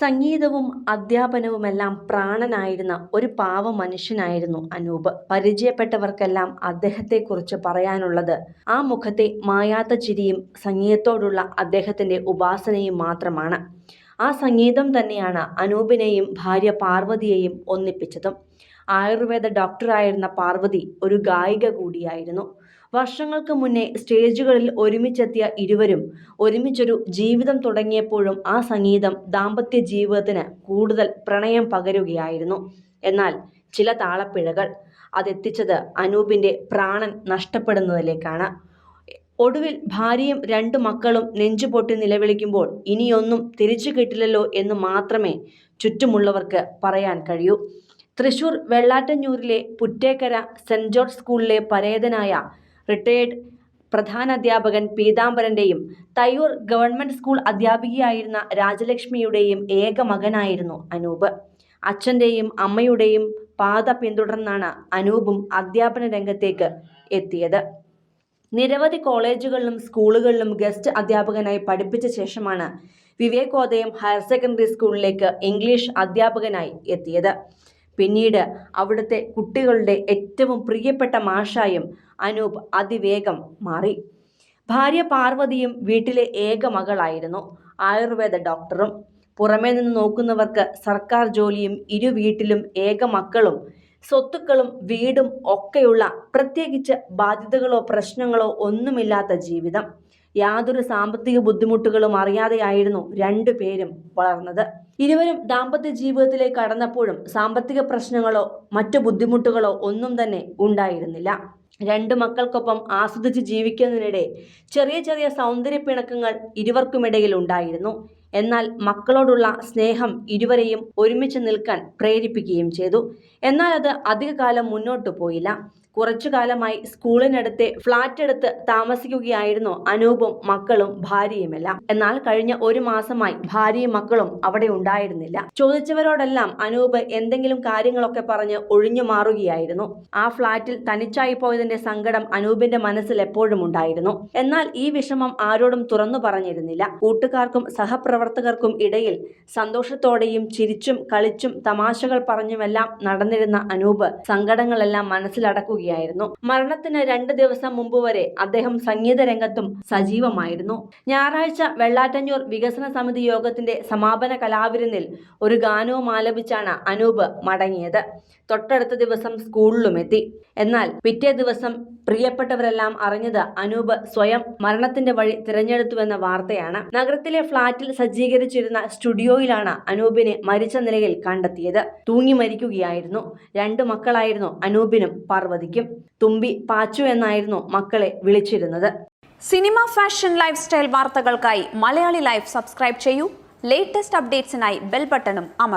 സംഗീതവും അധ്യാപനവുമെല്ലാം പ്രാണനായിരുന്ന ഒരു പാവ മനുഷ്യനായിരുന്നു അനൂപ്. പരിചയപ്പെട്ടവർക്കെല്ലാം അദ്ദേഹത്തെക്കുറിച്ച് പറയാനുള്ളത് ആ മുഖത്തെ മായാത്ത ചിരിയും സംഗീതത്തോടുള്ള അദ്ദേഹത്തിന്റെ ഉപാസനയും മാത്രമാണ്. ആ സംഗീതം തന്നെയാണ് അനൂപിനെയും ഭാര്യ പാർവതിയെയും ഒന്നിപ്പിച്ചതും. ആയുർവേദ ഡോക്ടറായിരുന്ന പാർവതി ഒരു ഗായിക കൂടിയായിരുന്നു. വർഷങ്ങൾക്ക് മുന്നേ സ്റ്റേജുകളിൽ ഒരുമിച്ചെത്തിയ ഇരുവരും ഒരുമിച്ചൊരു ജീവിതം തുടങ്ങിയപ്പോഴും ആ സംഗീതം ദാമ്പത്യ ജീവിതത്തിന് കൂടുതൽ പ്രണയം പകരുകയായിരുന്നു. എന്നാൽ ചില താളപ്പിഴകൾ അതെത്തിച്ചത് അനൂപിന്റെ പ്രാണൻ നഷ്ടപ്പെടുന്നതിലേക്കാണ്. ഒടുവിൽ ഭാര്യയും രണ്ടു മക്കളും നെഞ്ചുപൊട്ടി നിലവിളിക്കുമ്പോൾ ഇനിയൊന്നും തിരിച്ചു കിട്ടില്ലല്ലോ എന്ന് മാത്രമേ ചുറ്റുമുള്ളവർക്ക് പറയാൻ കഴിയൂ. തൃശൂർ വെള്ളാറ്റഞ്ഞൂരിലെ പുറ്റേക്കര സെന്റ് ജോർജ് സ്കൂളിലെ പരേതനായ റിട്ടയേർഡ് പ്രധാനാധ്യാപകൻ പീതാംബരന്റെയും തയ്യൂർ ഗവൺമെന്റ് സ്കൂൾ അധ്യാപികയായിരുന്ന രാജലക്ഷ്മിയുടെയും ഏക മകനായിരുന്നു അനൂപ്. അച്ഛന്റെയും അമ്മയുടെയും പാത പിന്തുടർന്നാണ് അനൂപും അധ്യാപന രംഗത്തേക്ക് എത്തിയത്. നിരവധി കോളേജുകളിലും സ്കൂളുകളിലും ഗസ്റ്റ് അധ്യാപകനായി പഠിപ്പിച്ച ശേഷമാണ് വിവേകോദയം ഹയർ സെക്കൻഡറി സ്കൂളിലേക്ക് ഇംഗ്ലീഷ് അധ്യാപകനായി എത്തിയത്. പിന്നീട് അവിടുത്തെ കുട്ടികളുടെ ഏറ്റവും പ്രിയപ്പെട്ട മാഷായും അനൂപ് അതിവേഗം മാറി. ഭാര്യ പാർവതിയും വീട്ടിലെ ഏക മകളായിരുന്നു ആയുർവേദ ഡോക്ടറും. പുറമേ നിന്ന് നോക്കുന്നവർക്ക് സർക്കാർ ജോലിയും ഇരു വീട്ടിലും ഏക മക്കളും സ്വത്തുക്കളും വീടും ഒക്കെയുള്ള പ്രത്യേകിച്ച് ബാധ്യതകളോ പ്രശ്നങ്ങളോ ഒന്നുമില്ലാത്ത ജീവിതം. യാതൊരു സാമ്പത്തിക ബുദ്ധിമുട്ടുകളും അറിയാതെയായിരുന്നു രണ്ടുപേരും വളർന്നത്. ഇരുവരും ദാമ്പത്യ ജീവിതത്തിലേക്ക് കടന്നപ്പോഴും സാമ്പത്തിക പ്രശ്നങ്ങളോ മറ്റു ബുദ്ധിമുട്ടുകളോ ഒന്നും തന്നെ ഉണ്ടായിരുന്നില്ല. രണ്ടു മക്കൾക്കൊപ്പം ആസ്വദിച്ച് ജീവിക്കുന്നതിനിടെ ചെറിയ ചെറിയ സൗന്ദര്യ പിണക്കങ്ങൾ ഇരുവർക്കുമിടയിൽ ഉണ്ടായിരുന്നു. എന്നാൽ മക്കളോടുള്ള സ്നേഹം ഇരുവരെയും ഒരുമിച്ച് നിൽക്കാൻ പ്രേരിപ്പിക്കുകയും ചെയ്തു. എന്നാൽ അത് അധികകാലം മുന്നോട്ടു പോയില്ല. കുറച്ചു കാലമായി സ്കൂളിനടുത്തെ ഫ്ളാറ്റ് എടുത്ത് താമസിക്കുകയായിരുന്നു അനൂപും മക്കളും ഭാര്യയുമെല്ലാം. എന്നാൽ കഴിഞ്ഞ ഒരു മാസമായി ഭാര്യയും മക്കളും അവിടെ ഉണ്ടായിരുന്നില്ല. ചോദിച്ചവരോടെല്ലാം അനൂപ് എന്തെങ്കിലും കാര്യങ്ങളൊക്കെ പറഞ്ഞ് ഒഴിഞ്ഞു മാറുകയായിരുന്നു. ആ ഫ്ളാറ്റിൽ തനിച്ചായി പോയതിന്റെ സങ്കടം അനൂപിന്റെ മനസ്സിൽ എപ്പോഴും ഉണ്ടായിരുന്നു. എന്നാൽ ഈ വിഷമം ആരോടും തുറന്നു പറഞ്ഞിരുന്നില്ല. കൂട്ടുകാർക്കും സഹപ്രവർത്തകർക്കും ഇടയിൽ സന്തോഷത്തോടെയും ചിരിച്ചും കളിച്ചും തമാശകൾ പറഞ്ഞുമെല്ലാം നടന്നിരുന്ന അനൂപ് സങ്കടങ്ങളെല്ലാം മനസ്സിലടക്കുകയായിരുന്നു. മരണത്തിന് രണ്ട് ദിവസം മുമ്പ് വരെ അദ്ദേഹം സംഗീത രംഗത്തും സജീവമായിരുന്നു. ഞായറാഴ്ച വെള്ളാറ്റഞ്ഞൂർ വികസന സമിതി യോഗത്തിന്റെ സമാപന കലാവിരുന്നിൽ ഒരു ഗാനവും ആലപിച്ചാണ് അനൂപ് മടങ്ങിയത്. തൊട്ടടുത്ത ദിവസം സ്കൂളിലും എത്തി. എന്നാൽ പിറ്റേ ദിവസം പ്രിയപ്പെട്ടവരെല്ലാം അറിഞ്ഞത് അനൂപ് സ്വയം മരണത്തിന്റെ വഴി തിരഞ്ഞെടുത്തുവെന്ന വാർത്തയാണ്. നഗരത്തിലെ ഫ്ളാറ്റിൽ സജ്ജീകരിച്ചിരുന്ന സ്റ്റുഡിയോയിലാണ് അനൂപിനെ മരിച്ച നിലയിൽ കണ്ടെത്തിയത്. തൂങ്ങി മരിക്കുകയായിരുന്നു. രണ്ടു മക്കളായിരുന്നു അനൂപിനും പാർവതിക്കും. തുമ്പി പാച്ചു എന്നായിരുന്നു മക്കളെ വിളിച്ചിരുന്നത്. സിനിമ ഫാഷൻ ലൈഫ് സ്റ്റൈൽ വാർത്തകൾക്കായി മലയാളി ലൈഫ് സബ്സ്ക്രൈബ് ചെയ്യൂ. ലേറ്റസ്റ്റ് അപ്ഡേറ്റ്സിനായി ബെൽ ബട്ടണും അമർ